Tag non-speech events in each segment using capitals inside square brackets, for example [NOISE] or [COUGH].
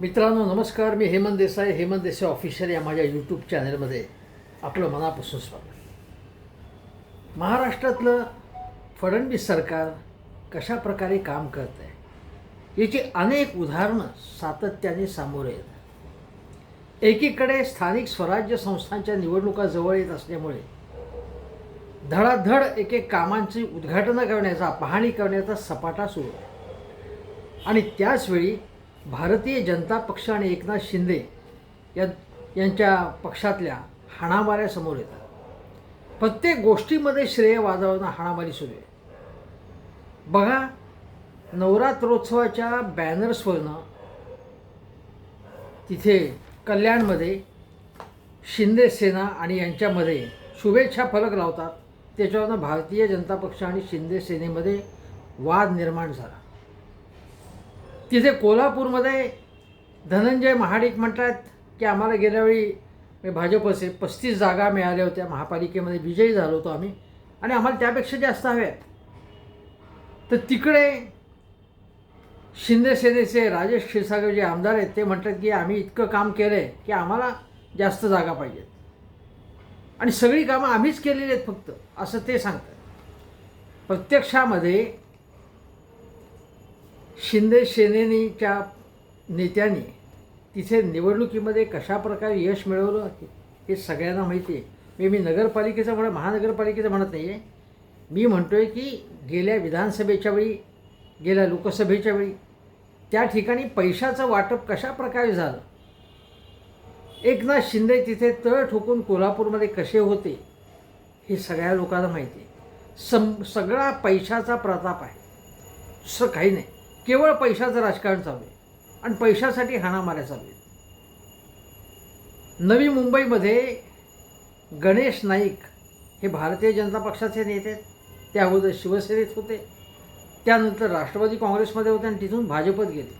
मित्रांनो नमस्कार. मी हेमंत देसाई. हेमंत देसाई ऑफिशियल या माझ्या यूट्यूब चॅनलमध्ये आपलं मनापासून स्वागत. महाराष्ट्रातलं फडणवीस सरकार कशा प्रकारे काम करत आहे याची अनेक उदाहरणं सातत्याने सामोरे येतात एकीकडे स्थानिक स्वराज्य संस्थांच्या निवडणुका जवळ येत असल्यामुळे धडाधड एक एक कामांची उद्घाटनं करण्याचा पाहणी करण्याचा सपाटा सुरू आहे. आणि त्याचवेळी भारतीय जनता पक्ष आणि एकनाथ शिंदे या यांच्या पक्षातल्या हाणामाऱ्या समोर येतात. प्रत्येक गोष्टीमध्ये श्रेय वाजवणं हाणामारी सुरू आहे. बघा नवरात्रोत्सवाच्या बॅनर्सवरनं तिथे कल्याणमध्ये शिंदे सेना आणि यांच्यामध्ये शुभेच्छा फलक लावतात. त्याच्यावरनं भारतीय जनता पक्ष आणि शिंदे सेनेमध्ये वाद निर्माण झाला. तिथे कोल्हापूरमध्ये धनंजय महाडिक म्हणतात की आम्हाला गेल्या वेळी भाजपचे पस्तीस जागा मिळाल्या होत्या. महापालिकेमध्ये विजयी झालो होतो आम्ही. आणि आम्हाला त्यापेक्षा जास्त हव्यात तर तिकडे शिंदेसेनेचे राजेश क्षीरसागर जे आमदार आहेत ते म्हणतात की आम्ही इतकं काम केलं आहे की आम्हाला जास्त जागा पाहिजेत आणि सगळी कामं आम्हीच केलेली आहेत फक्त असं ते सांगतात. प्रत्यक्षामध्ये शिंदे सेनेनीच्या नेत्यांनी तिथे निवडणुकीमध्ये कशा प्रकारे यश मिळवलं हे सगळ्यांना माहिती आहे. मी मी नगरपालिकेचं म्हण महानगरपालिकेचं म्हणत नाही आहे मी म्हणतो आहे की गेल्या विधानसभेच्या वेळी गेल्या लोकसभेच्या वेळी त्या ठिकाणी पैशाचं वाटप कशा प्रकारे झालं? एकनाथ शिंदे तिथे तळ ठोकून कोल्हापूरमध्ये कसे होते हे सगळ्या लोकांना माहिती आहे. सम सगळा पैशाचा प्रताप आहे. दुसरं काही नाही. केवळ पैशाचं राजकारण चालू आहे. आणि पैशासाठी हाणामाऱ्या चालू आहेत. नवी मुंबईमध्ये गणेश नाईक हे भारतीय जनता पक्षाचे नेते आहेत. त्या अगोदर शिवसेनेत होते. त्यानंतर राष्ट्रवादी काँग्रेसमध्ये होते आणि तिथून भाजपत गेले.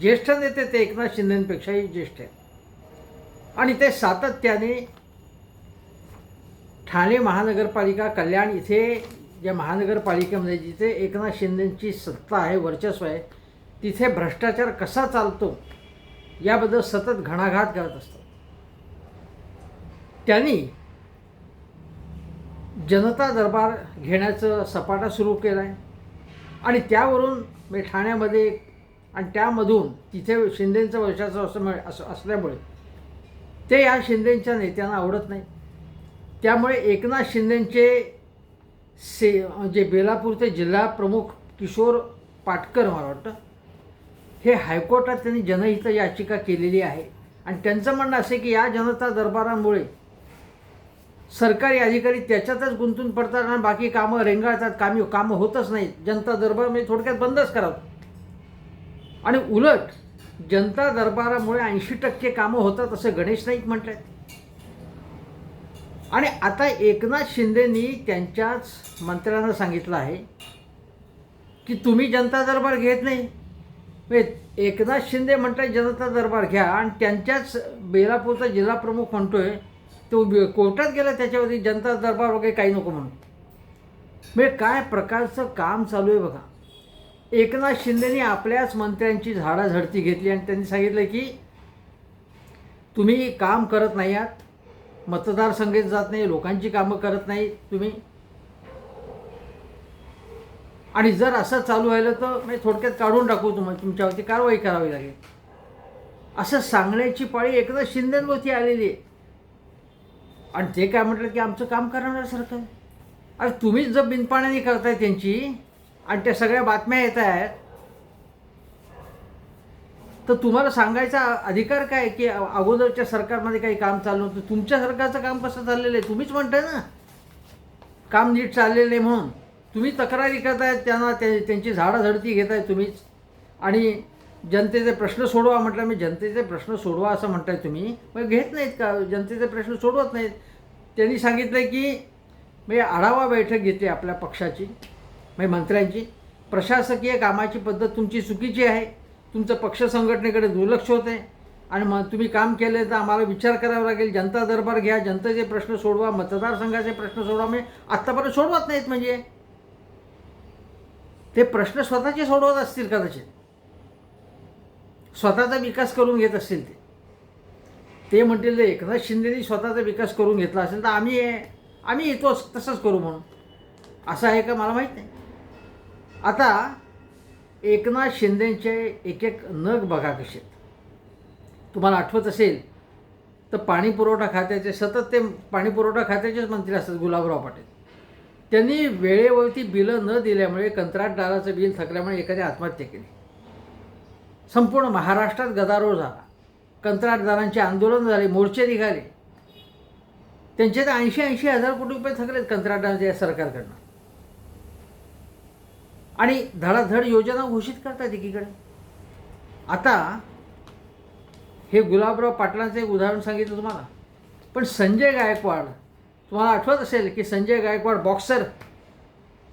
ज्येष्ठ नेते ते एकनाथ शिंदेपेक्षाही ज्येष्ठ आहेत. आणि ते सातत्याने ठाणे महानगरपालिका कल्याण इथे ज्या महानगरपालिकेमध्ये जिथे एकनाथ शिंदेंची सत्ता आहे वर्चस्व आहे तिथे भ्रष्टाचार कसा चालतो याबद्दल सतत घणाघात करत असतात. त्यांनी जनता दरबार घेण्याचं सपाटा सुरू केला आहे आणि त्यावरून मी ठाण्यामध्ये आणि त्यामधून तिथे शिंदेंचं वर्षाचं असं मिळ- असं असल्यामुळे ते या शिंदेंच्या नेत्यांना आवडत नाही. त्यामुळे एकनाथ शिंदेंचे से जे बेलापूरचे जिल्हा प्रमुख किशोर पाटकर मला वाटतं हे हायकोर्टात त्यांनी जनहित याचिका केलेली आहे. आणि त्यांचं म्हणणं असं की या जनता दरबारामुळे सरकारी अधिकारी त्याच्यातच गुंतून पडतात आणि बाकी कामं रेंगाळतात कामी कामं होतच नाहीत जनता दरबार म्हणजे थोडक्यात बंदच करावं. आणि उलट जनता दरबारामुळे ऐंशी टक्के कामं होतात असं गणेश नाईक म्हणतात आणि आता एकनाथ शिंदेनी त्यांच्याच मंत्र्यांना सांगितलं आहे की तुम्ही जनता दरबार घेत नाही. म्हणजे एकनाथ शिंदे म्हणतात जनता दरबार घ्या आणि त्यांच्याच बेलापूरचा जिल्हा प्रमुख म्हणतोय तो कोर्टात गेला त्याच्यावरती जनता दरबार वगैरे काही नको म्हणून. म्हणजे काय प्रकारचं काम चालू आहे बघा. एकनाथ शिंदेनी आपल्याच मंत्र्यांची झाडाझडती घेतली आणि त्यांनी सांगितलं की तुम्ही काम करत नाही आहात. मतदारसंघेत जात नाही लोकांची कामं करत नाही तुम्ही. आणि जर असं चालू राहिलं तर मी थोडक्यात काढून टाकू तुम्हाला तुमच्यावरती कारवाई करावी लागेल. असं सांगण्याची पाळी एकदा शिंदेवरती आलेली आहे. आणि ते काय म्हटलं की आमचं काम करणार सरकार. अरे तुम्हीच जर बिनपाण्याने करताय त्यांची आणि त्या सगळ्या बातम्या येत आहेत तर तुम्हाला सांगायचा अधिकार काय की अगोदरच्या सरकारमध्ये काही काम चाललं नव्हतं? तुमच्या सरकारचं काम कसं चाललेलं आहे? तुम्हीच म्हणताय ना. काम नीट चाललेलं नाही म्हणून. तुम्ही तक्रारी करताय त्यांना ते त्यांची झाडाझडती घेताय तुम्हीच. आणि जनतेचे प्रश्न सोडवा म्हटलं मी जनतेचे प्रश्न सोडवा असं म्हणताय तुम्ही. मग घेत नाहीत का? जनतेचे प्रश्न सोडवत नाहीत. त्यांनी सांगितलं की मी आढावा बैठक घेतली आपल्या पक्षाची म्हणजे मंत्र्यांची. प्रशासकीय कामाची पद्धत तुमची चुकीची आहे. तुमचं पक्ष संघटनेकडे दुर्लक्ष होते आणि मग तुम्ही काम केलं तर आम्हाला विचार करावा लागेल. जनता दरबार घ्या जनतेचे प्रश्न सोडवा मतदारसंघाचे प्रश्न सोडवा. म्हणजे आत्तापर्यंत सोडवत नाहीत म्हणजे. ते प्रश्न स्वतःचे सोडवत असतील कदाचित. स्वतःचा विकास करून घेत असतील ते. ते म्हणतील ते एकनाथ शिंदेनी स्वतःचा विकास करून घेतला असेल तर आम्ही आम्ही येतोच तसंच करू म्हणून. असं आहे का? मला माहीत नाही. आता एकनाथ शिंदेचे एक एक नग बघा कसे. तुम्हाला आठवत असेल तर पाणी पुरवठा खात्याचे सतत ते पाणी पुरवठा खात्याचेच मंत्री असतात गुलाबराव पाटील. त्यांनी वेळेवरती बिलं न दिल्यामुळे कंत्राटदाराचं बिल थकल्यामुळे एखादी आत्महत्या केली. संपूर्ण महाराष्ट्रात गदारोळ झाला. कंत्राटदारांचे आंदोलन झाले मोर्चे निघाले. त्यांचे तर ऐंशी ऐंशी हजार कोटी रुपये थकलेत कंत्राटदारांच्या या सरकारकडनं. आणि धडाधड योजना घोषित करतात एकीकडे. आता हे गुलाबराव पाटलांचं एक उदाहरण सांगितलं तुम्हाला. पण संजय गायकवाड तुम्हाला आठवत असेल की संजय गायकवाड बॉक्सर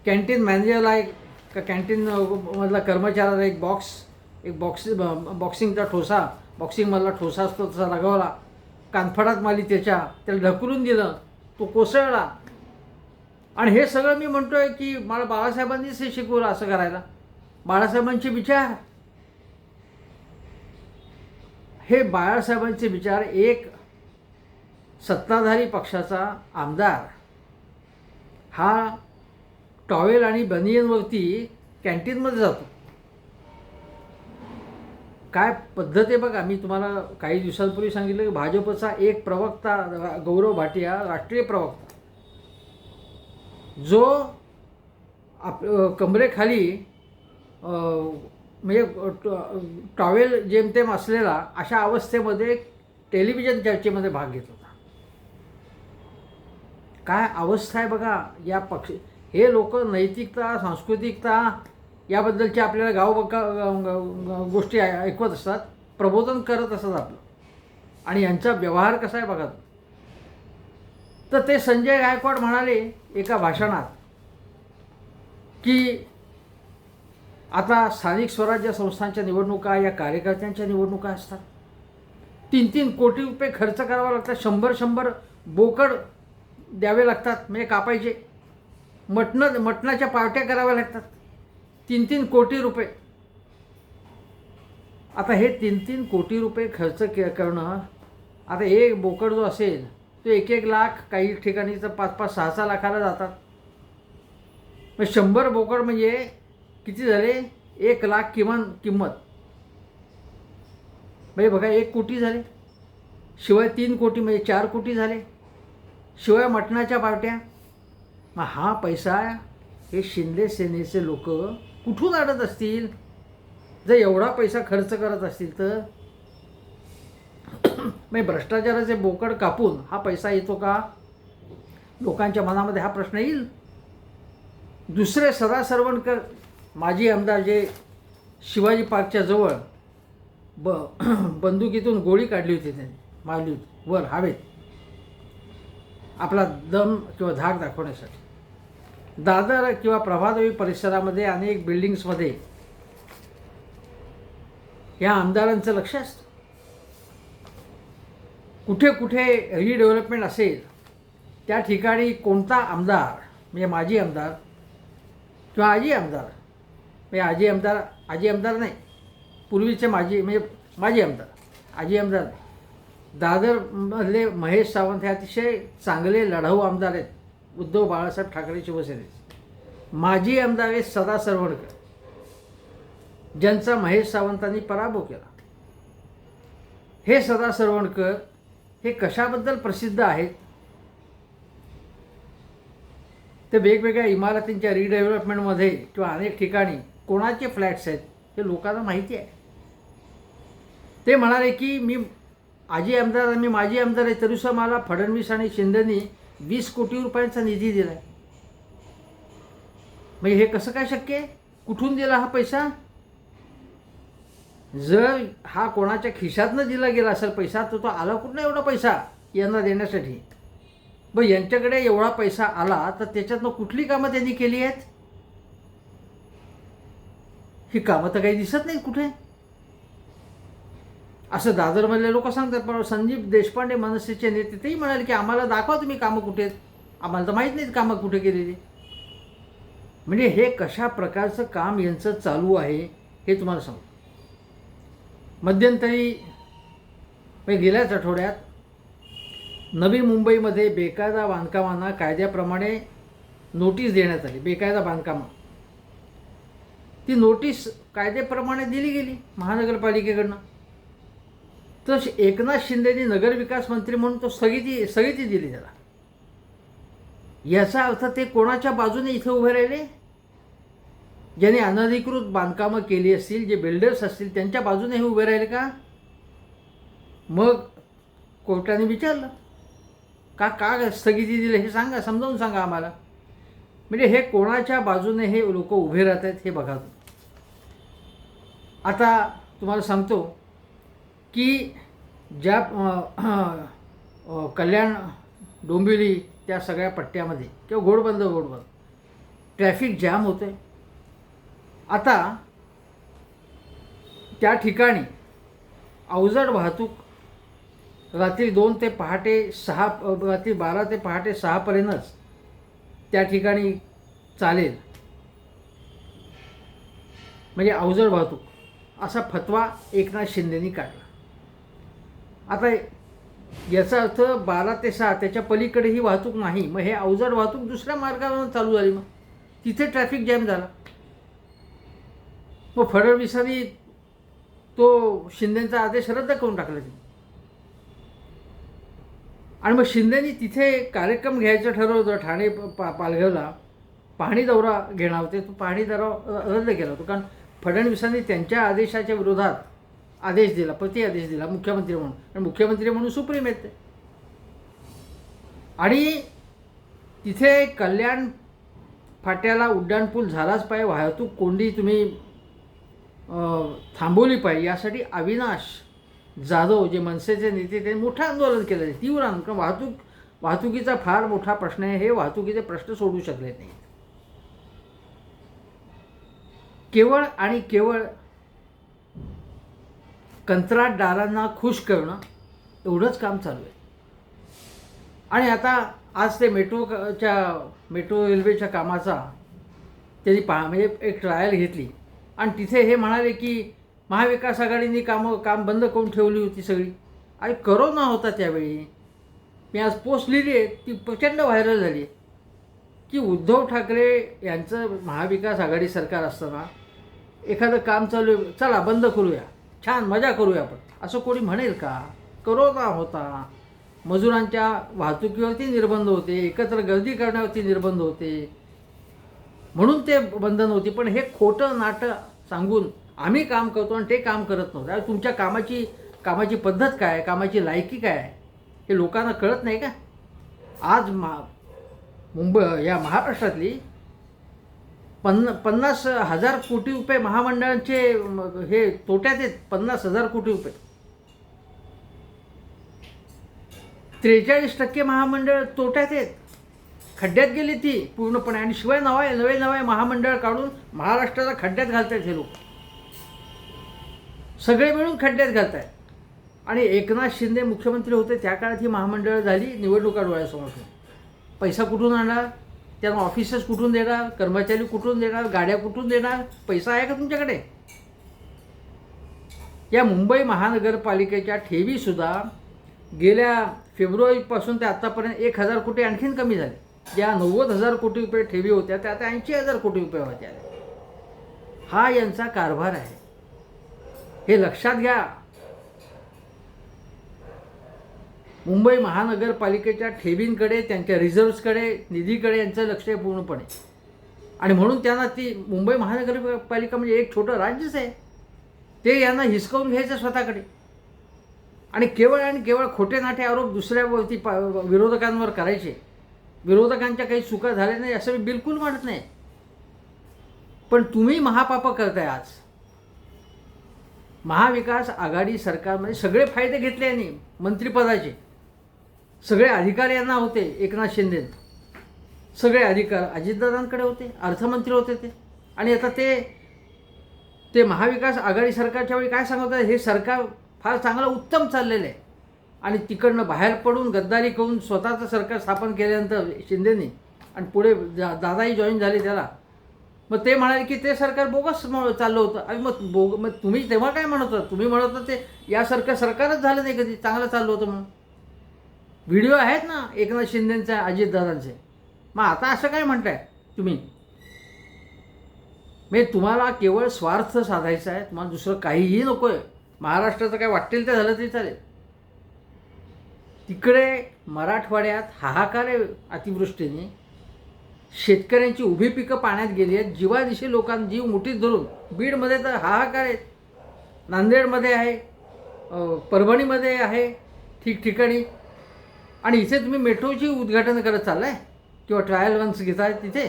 कॅन्टीन मॅनेजरला एक का कॅन्टीन मधला कर्मचाऱ्याला एक बॉक्स एक बॉक्स बॉक्सिंगचा ठोसा बॉक्सिंगमधला ठोसा असतो तसा लगावला कानफडात माली त्याच्या त्याला ढकलून दिलं तो कोसळला. आणि हे सगळं मी म्हणतोय की मला बाळासाहेबांनीच हे शिकवलं असं करायला. बाळासाहेबांचे विचार. हे बाळासाहेबांचे विचार एक सत्ताधारी पक्षाचा आमदार. हा टॉवेल आणि बनियनवरती कॅन्टीनमध्ये जातो. काय पद्धत आहे बघा मी तुम्हाला काही दिवसांपूर्वी सांगितलं की भाजपचा एक प्रवक्ता गौरव भाटिया राष्ट्रीय प्रवक्ता. जो आप कमरेखाली म्हणजे टॉवेल जेमतेम असलेला अशा अवस्थेमध्ये टेलिव्हिजन चर्चेमध्ये भाग घेत होता. काय अवस्था आहे बघा या पक्ष हे लोक नैतिकता सांस्कृतिकता याबद्दलच्या आपल्याला गाव ग- गोष्टी ऐ- ऐकवत असतात प्रबोधन करत असतात आपलं. आणि यांचा व्यवहार कसा आहे बघा तर ते संजय गायकवाड म्हणाले एका भाषणात की आता स्थानिक स्वराज्य संस्थांच्या निवडणुका या कार्यकर्त्यांच्या निवडणुका असतात. तीन तीन कोटी रुपये खर्च करावा लागतात. शंभर शंभर बोकड द्यावे लागतात. म्हणजे कापायचे. मटणं मटणाच्या पावट्या कराव्या लागतात. तीन तीन कोटी रुपये. आता हे तीन तीन कोटी रुपये खर्च के करणं आता एक बोकड जो असेल तो एक एक लाख काही ठिकाणी तर पाच पाच सहा सहा लाखाला जातात. मग शंभर बोकड म्हणजे किती झाले? एक लाख किमान किंमत. म्हणजे बघा एक कोटी झाले. शिवाय तीन कोटी म्हणजे चार कोटी झाले. शिवाय मटणाच्या पार्ट्या. मग हा पैसा हे शिंदे सेनेचे लोक कुठून आणत असतील? जर एवढा पैसा खर्च करत असतील तर म्हणजे भ्रष्टाचाराचे बोकड कापून हा पैसा येतो का? लोकांच्या मनामध्ये हा प्रश्न येईल. दुसरे सदा सरवणकर माजी आमदार जे शिवाजी पार्कच्या जवळ ब [CLEARS THROAT] बंदुकीतून गोळी काढली होती त्यांनी मारली होती वर हवेत. आपला दम किंवा धाक दाखवण्यासाठी. दादर किंवा प्रभादेवी परिसरामध्ये अनेक बिल्डिंग्समध्ये या आमदारांचं लक्ष असतं. कुठे कुठे रिडेव्हलपमेंट असेल त्या ठिकाणी कोणता आमदार म्हणजे माजी आमदार किंवा आजी आमदार म्हणजे आजी आमदार आजी आमदार नाही पूर्वीचे माजी म्हणजे माजी आमदार आजी आमदार नाही. दादरमधले महेश सावंत हे अतिशय चांगले लढाऊ आमदार आहेत उद्धव बाळासाहेब ठाकरे शिवसेनेचे. माजी आमदार आहेत सदा सरवणकर ज्यांचा महेश सावंतांनी पराभव केला. हे सदा सरवणकर हे कशाबद्दल प्रसिद्ध आहेत ते वेगवेगळ्या इमारतींच्या रिडेव्हलपमेंटमध्ये किंवा अनेक ठिकाणी कोणाचे फ्लॅट्स आहेत हे लोकांना माहिती आहे. ते म्हणाले की मी आजी आमदार मी माजी आमदार आहे तरीसुद्धा मला फडणवीस आणि शिंदेनी वीस कोटी रुपयांचा निधी दिला आहे म्हणजे हे कसं काय शक्य आहे? कुठून दिला हा पैसा? जर हा कोणाच्या खिशातनं दिला गेला असेल पैसा तर तो आला कुठनं एवढा पैसा यांना देण्यासाठी? मग यांच्याकडे एवढा पैसा आला तर त्याच्यातनं कुठली कामं त्यांनी केली आहेत? ही कामं तर काही दिसत नाहीत कुठे. असं दादरमधले लोक सांगतात पण संदीप देशपांडे मनसेचे नेते तेही म्हणाले की आम्हाला दाखवा तुम्ही कामं कुठे आहेत. आम्हाला तर माहीत नाहीत कामं कुठे केलेली. म्हणजे हे कशा प्रकारचं काम यांचं चालू आहे हे तुम्हाला सांगतो. मध्यंतरी म्हणजे गेल्याच आठवड्यात नवी मुंबईमध्ये बेकायदा बांधकामांना कायद्याप्रमाणे नोटीस देण्यात आली बेकायदा बांधकामं. ती नोटीस कायद्याप्रमाणे दिली गेली महानगरपालिकेकडनं. तर एकनाथ शिंदेनी नगरविकास मंत्री म्हणून तो स्थगिती स्थगिती दिली त्याला. याचा अर्थ ते कोणाच्या बाजूने इथे उभे राहिले? ज्यांनी अनधिकृत बांधकामं केली असतील जे बिल्डर्स असतील त्यांच्या बाजूने हे उभे राहील का? मग कोर्टाने विचारलं. का का स्थगिती दिली हे सांगा समजावून सांगा आम्हाला. म्हणजे हे कोणाच्या बाजूने हे लोक उभे राहत आहेत हे बघा. आता तुम्हाला सांगतो की ज्या कल्याण डोंबिवली त्या सगळ्या पट्ट्यामध्ये किंवा घोडबंद घोडबंद ट्रॅफिक जॅम होतं आहे आता त्या ठिकाणी अवजड वाहतूक रात्री दोन ते पहाटे सहा रात्री बारा ते पहाटे सहापर्यंतच त्या ठिकाणी चालेल. म्हणजे अवजड वाहतूक. असा फतवा एकनाथ शिंदेनी काढला. आता याचा अर्थ बारा ते सहा त्याच्या पलीकडे ही वाहतूक नाही. मग हे अवजड वाहतूक दुसऱ्या मार्गावरून चालू झाली मग. तिथे ट्रॅफिक जॅम झाला. मग फडणवीसांनी तो शिंदेचा आदेश रद्द करून टाकला तिथे. आणि मग शिंदेनी तिथे कार्यक्रम घ्यायचं ठरवलं ठाणे पा पालघरला. पाहणी दौरा घेणार होते तो पाहणी दौरा रद्द केला होता. कारण फडणवीसांनी त्यांच्या आदेशाच्या विरोधात आदेश दिला प्रति आदेश दिला मुख्यमंत्री म्हणून. आणि मुख्यमंत्री म्हणून सुप्रीम आहेत ते आणि तिथे कल्याण फाट्याला उड्डाणपूल झालाच पाहिजे. वाहतूक कोंडी तुम्ही थांबवली पाहिजे. यासाठी अविनाश जाधव जे मनसेचे नेते त्यांनी मोठं आंदोलन केलं. आहे तीव्र आंदोलन. कारण वाहतूक वाहतुकीचा फार मोठा प्रश्न आहे. हे वाहतुकीचे प्रश्न सोडू शकले नाही केवळ आणि केवळ कंत्राटदारांना खुश करणं एवढंच काम चालू आहे. आणि आता आज ते मेट्रोच्या मेट्रो रेल्वेच्या कामाचा त्यांनी पहा म्हणजे एक ट्रायल घेतली. आणि तिथे हे म्हणाले की महाविकास आघाडीने कामं काम बंद करून ठेवली होती सगळी. आणि करोना होता त्यावेळी. मी आज पोस्ट लिहिली आहे ती प्रचंड व्हायरल झाली की उद्धव ठाकरे यांचं महाविकास आघाडी सरकार असताना एखादं काम चालू आहे चला बंद करूया. छान मजा करूया आपण. असं कोणी म्हणेल का? करोना होता. मजुरांच्या वाहतुकीवरती निर्बंध होते एकत्र गर्दी करण्यावरती निर्बंध होते. म्हणून ते बंधन होती. पण हे खोटं नाटं सांगून आम्ही काम करतो आणि ते काम करत नव्हतं. तुमच्या कामाची कामाची पद्धत काय कामाची लायकी काय हे लोकांना कळत नाही का? आज मा मुंबई या महाराष्ट्रातली पन्ना पन्नास हजार कोटी रुपये महामंडळांचे हे तोट्यात आहेत. पन्नास हजार कोटी रुपये. त्रेचाळीस टक्के महामंडळ तोट्यात आहेत. खड्ड्यात गेली ती पूर्णपणे. आणि शिवाय नवा नवे नवे महामंडळ काढून महाराष्ट्राला खड्ड्यात घालतायत हे लोक. सगळे मिळून खड्ड्यात घालतायत. आणि एकनाथ शिंदे मुख्यमंत्री होते त्या काळात ही महामंडळं झाली निवडणुका डोळ्यासमोर पैसा कुठून आणणार? त्यांना ऑफिसच कुठून देणार? कर्मचारी कुठून देणार? गाड्या कुठून देणार? पैसा आहे का तुमच्याकडे? या मुंबई महानगरपालिकेच्या ठेवीसुद्धा गेल्या फेब्रुवारीपासून ते आत्तापर्यंत एक हजार कोटी आणखीन कमी झाले. ज्या नव्वद हजार कोटी रुपये ठेवी होत्या त्या आता ऐंशी हजार कोटी रुपये होत्या. हा यांचा कारभार आहे. हे लक्षात घ्या. मुंबई महानगरपालिकेच्या ठेवींकडे त्यांच्या रिझर्व्सकडे निधीकडे यांचं लक्ष आहे पूर्णपणे. आणि म्हणून त्यांना ती मुंबई महानगरपालिका म्हणजे एक छोटं राज्यच आहे. ते यांना हिसकावून घ्यायचं स्वतःकडे. आणि केवळ आणि केवळ खोटे नाटे आरोप दुसऱ्यावरती पा विरोधकांवर करायचे. विरोधकांच्या काही चुका झाल्या नाही असं मी बिलकुल म्हणत नाही. पण तुम्ही महापाप करताय आज. महाविकास आघाडी सरकारमध्ये सगळे फायदे घेतले यांनी मंत्रिपदाचे. सगळे अधिकार यांना होते एकनाथ शिंदे. सगळे अधिकार अजितदादांकडे होते अर्थमंत्री होते ते. आणि आता ते ते महाविकास आघाडी सरकारच्या वेळी काय सांगत आहे हे सरकार फार चांगलं उत्तम चाललेलं आहे. आणि तिकडनं बाहेर पडून गद्दारी करून स्वतःचं सरकार स्थापन केल्यानंतर शिंदेनी आणि पुढे दा दादाही जॉईन झाले त्याला. मग ते म्हणाले की ते सरकार बोगस चाललं होतं. आणि मग बोग मग तुम्ही तेव्हा काय म्हणत होता? तुम्ही म्हणत होता ते यासारखं सरकारच झालं नाही कधी. चांगलं चाललं होतं म्हणून. व्हिडिओ आहेत ना एकनाथ शिंदेचे अजितदादांचे मग आता असं काय म्हणताय तुम्ही? म्हणजे तुम्हाला केवळ स्वार्थ साधायचा आहे. तुम्हाला दुसरं काहीही नको आहे महाराष्ट्राचं काय वाटेल ते झालं तरी चालेल. तिकडे मराठवाड्यात हाहाकार अतिवृष्टीने शेतकऱ्यांची उभी पिकं पाण्यात गेली आहेत. जीवादिशी लोकांना जीव मुठीत धरून बीडमध्ये तर हाहाकार आहेत. नांदेडमध्ये आहे परभणीमध्ये आहे ठिकठिकाणी. आणि इथे तुम्ही मेट्रोची उद्घाटन करत चाललाय? किंवा ट्रायल रन्स घेताय तिथे?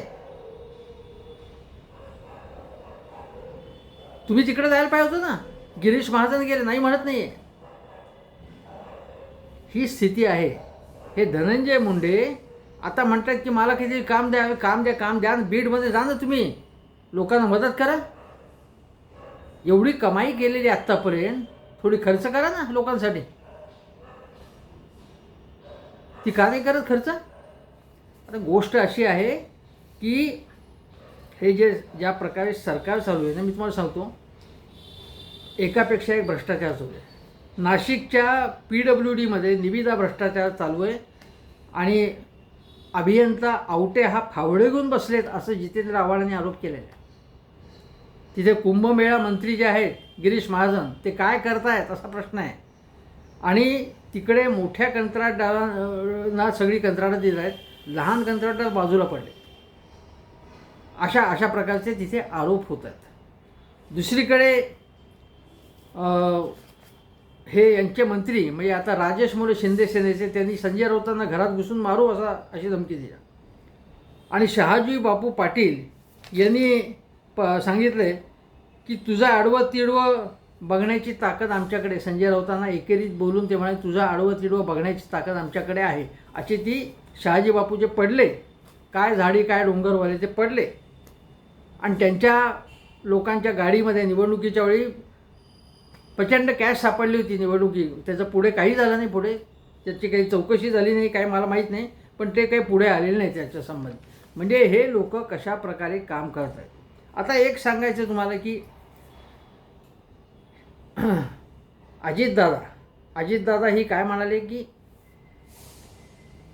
तुम्ही तिकडे जायला पाहिजे होतं ना गिरीश महाजन गेले नाही म्हणत नाही आहे ही स्थिती आहे. हे धनंजय मुंडे आता म्हणतात की मला किती काम द्या काम द्या काम द्या आणि बीडमध्ये जा ना तुम्ही. लोकांना मदत करा. एवढी कमाई केलेली आत्तापर्यंत थोडी खर्च करा ना लोकांसाठी. ती का नाही करत खर्च? आता गोष्ट अशी आहे की हे जे ज्या प्रकारे सरकार चालू आहे ना मी तुम्हाला सांगतो एकापेक्षा एक भ्रष्टाचार चालू आहे. नाशिकच्या पी डब्ल्यू डीमध्ये निविदा भ्रष्टाचार चालू आहे आणि अभियंता आवटे हा फावळे घेऊन बसलेत असं जितेंद्र आव्हाडांनी आरोप केलेला आहे तिथे कुंभमेळा मंत्री जे आहेत गिरीश महाजन ते काय करतायत असा प्रश्न आहे. आणि तिकडे मोठ्या कंत्राटदारांना सगळी कंत्राटं दिली आहेत लहान कंत्राटदार बाजूला पडले. अशा अशा प्रकारचे तिथे आरोप होत आहेत. दुसरीकडे हे यांचे मंत्री म्हणजे आता राजेश मोरे शिंदे सेनेचे त्यांनी संजय राऊतांना घरात घुसून मारू असा अशी धमकी दिली. आणि शहाजी बापू पाटील यांनी प सांगितले की तुझा आडवं तिडवं बघण्याची ताकद आमच्याकडे संजय राऊतांना एकेरीत बोलून ते म्हणाले तुझं आडवं तिडवं बघण्याची ताकद आमच्याकडे आहे. अशी ती शहाजी बापू जे पडले. काय झाडी काय डोंगरवाले ते पडले. आणि त्यांच्या लोकांच्या गाडीमध्ये निवडणुकीच्या वेळी प्रचंड कॅश सापडली होती निवडणुकी. त्याचं पुढे काही झालं नाही पुढे. त्याची काही चौकशी झाली नाही काही मला माहीत नाही. पण ते काही पुढे आलेलं नाही त्याच्या संबंधी. म्हणजे हे लोक कशा प्रकारे काम करत आहेत आता एक सांगायचं तुम्हाला की [CLEARS THROAT] अजितदादा. अजितदादा ही काय म्हणाले की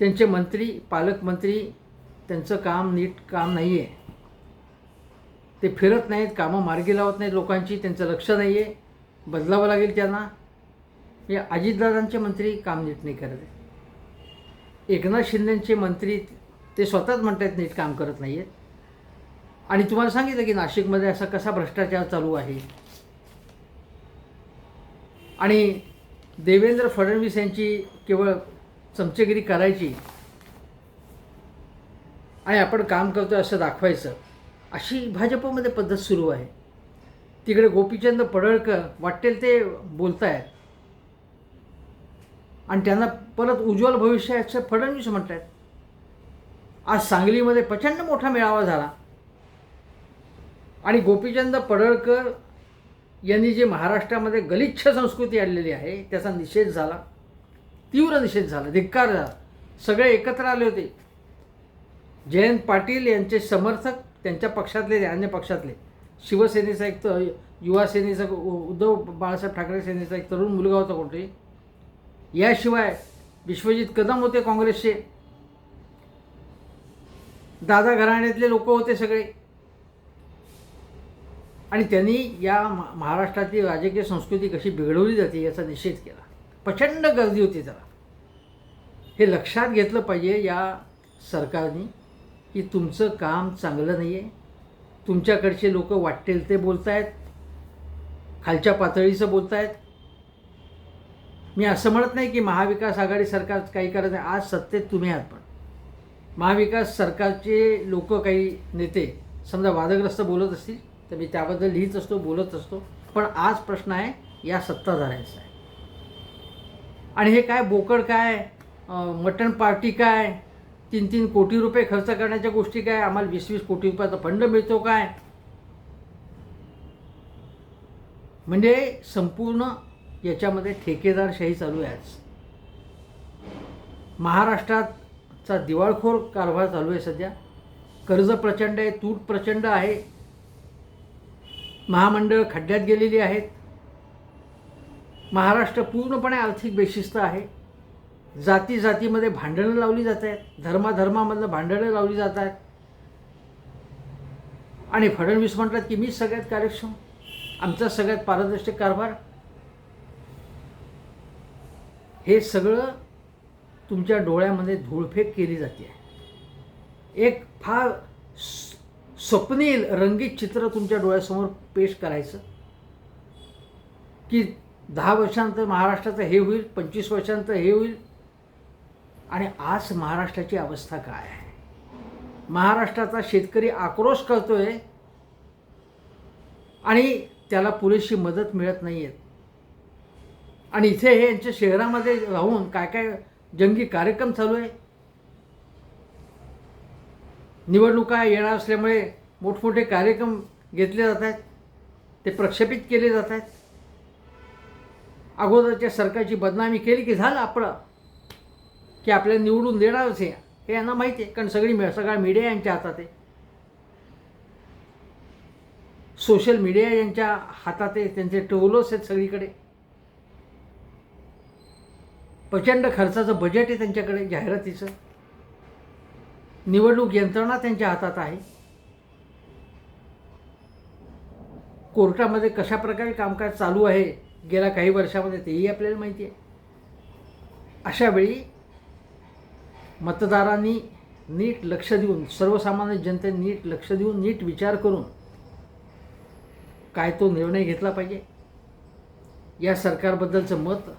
त्यांचे मंत्री पालकमंत्री त्यांचं काम नीट काम नाही आहे ते फिरत नाहीत कामं मार्गी लावत नाहीत लोकांची त्यांचं लक्ष नाही आहे बदलावं लागेल त्यांना. हे अजितदादांचे मंत्री काम नीट नाही करत आहेत. एकनाथ शिंदेचे मंत्री ते स्वतःच म्हणतात नीट काम करत नाही आहेत आणि तुम्हाला सांगितलं की नाशिकमध्ये असा कसा भ्रष्टाचार चालू आहे. आणि देवेंद्र फडणवीस यांची केवळ चमचेगिरी करायची. आणि आपण काम करतो असं दाखवायचं. अशी भाजपमध्ये पद्धत सुरू आहे. तिकडे गोपीचंद पडळकर वाटेल ते बोलतायत. आणि त्यांना परत उज्ज्वल भविष्याचं फडणवीस म्हणतायत. आज सांगलीमध्ये प्रचंड मोठा मेळावा झाला. आणि गोपीचंद पडळकर यांनी जे महाराष्ट्रामध्ये गलिच्छ संस्कृती आणलेली आहे त्याचा निषेध झाला. तीव्र निषेध झाला धिक्कार झाला. सगळे एकत्र आले होते. जयंत पाटील यांचे समर्थक त्यांच्या पक्षातले अन्य पक्षातले. शिवसेनेचा एक तर युवा सेनेचा उद्धव बाळासाहेब ठाकरे सेनेचा एक तरुण मुलगा होता कोणते याशिवाय विश्वजित कदम होते काँग्रेसचे. दादा घराण्यातले लोक होते सगळे. आणि त्यांनी या महाराष्ट्रातली राजकीय संस्कृती कशी बिघडवली जाते याचा निषेध केला. प्रचंड गर्दी होती त्याला. हे लक्षात घेतलं पाहिजे या सरकारने की तुमचं काम चांगलं नाही आहे तुमच्याकडचे लोक वाटेल ते बोलत आहेत खालच्या पातळीचं बोलत आहेत मी असं म्हणत नाही की महाविकास आघाडी सरकार काही करत नाही. आज सत्तेत तुम्ही आहात पण. महाविकास सरकारचे लोक काही नेते समजा वादग्रस्त बोलत असतील तर मी त्याबद्दल लिहित असतो बोलत असतो. पण आज प्रश्न आहे या सत्ताधाऱ्यांचा आहे. आणि हे काय बोकड काय? मटण पार्टी काय? तीन तीन कोटी रुपये खर्च करण्याच्या गोष्टी काय? आम्हाला वीस वीस कोटी रुपयाचा फंड मिळतो काय? म्हणजे संपूर्ण याच्यामध्ये ठेकेदारशाही चालू आहे आज. महाराष्ट्राचा दिवाळखोर कारभार चालू आहे सध्या. कर्ज प्रचंड आहे तूट प्रचंड आहे. महामंडळ खड्ड्यात गेलेली आहेत. महाराष्ट्र पूर्णपणे आर्थिक बेशिस्त आहे. जाती जातीमध्ये भांडणं लावली जात आहेत धर्माधर्मामधलं भांडणं लावली जात आहेत आणि फडणवीस म्हटलं की मीच सगळ्यात कार्यक्षम. आमचा सगळ्यात पारदर्शक कारभार. हे सगळं तुमच्या डोळ्यामध्ये धूळफेक केली जाते. एक फार स्वप्नील रंगीत चित्र तुमच्या डोळ्यासमोर पेश करायचं. की दहा वर्षांत महाराष्ट्राचं हे होईल पंचवीस वर्षांत हे होईल आणि आज महाराष्ट्राची अवस्था काय आहे? महाराष्ट्राचा शेतकरी आक्रोश करतो आहे आणि त्याला पुरेशी मदत मिळत नाही आहे आणि इथे हे यांच्या शहरामध्ये राहून काय काय जंगी कार्यक्रम चालू आहे? निवडणुका येणार असल्यामुळे मोठमोठे कार्यक्रम घेतले जात आहेत. ते प्रक्षेपित केले जात आहेत. अगोदरच्या सरकारची बदनामी केली की झालं आपलं? की आपल्याला निवडून देणारच हे हे यांना माहिती आहे कारण सगळी सगळा मीडिया यांच्या हातात आहे. सोशल मीडिया यांच्या हातात आहे त्यांचे टोलोस आहेत सगळीकडे. प्रचंड खर्चाचं बजेट आहे त्यांच्याकडे जाहिरातीचं. निवडणूक यंत्रणा त्यांच्या हातात आहे. कोर्टामध्ये कशा प्रकारे कामकाज चालू आहे गेल्या काही वर्षामध्ये तेही आपल्याला माहिती आहे. अशावेळी मतदारांनी नीट लक्ष देऊन सर्वसामान्य जनतेने नीट लक्ष देऊन नीट विचार करून काय तो निर्णय घेतला पाहिजे. या सरकारबद्दलचं मत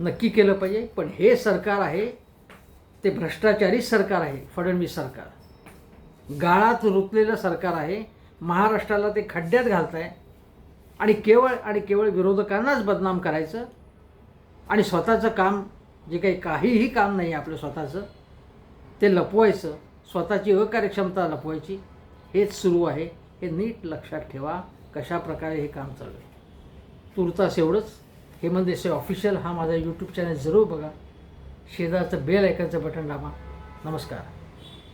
नक्की केलं पाहिजे. पण हे सरकार आहे ते भ्रष्टाचारी सरकार आहे फडणवीस सरकार. गाळात रुतलेलं सरकार आहे महाराष्ट्राला ते खड्ड्यात घालत आहे आणि केवळ आणि केवळ विरोधकांनाच बदनाम करायचं आणि स्वतःचं काम जे काही काहीही काम नाही आपलं स्वतःचं ते लपवायचं स्वतःची अकार्यक्षमता लपवायची हेच सुरू आहे. हे नीट लक्षात ठेवा कशा प्रकारे हे काम चालू आहे तुर्तास एवढंच. हेमंत देसाई ऑफिशियल हा माझा यूट्यूब चॅनल जरूर बघा. शेजारचं बेल ऐकायचं बटन दाबा. नमस्कार.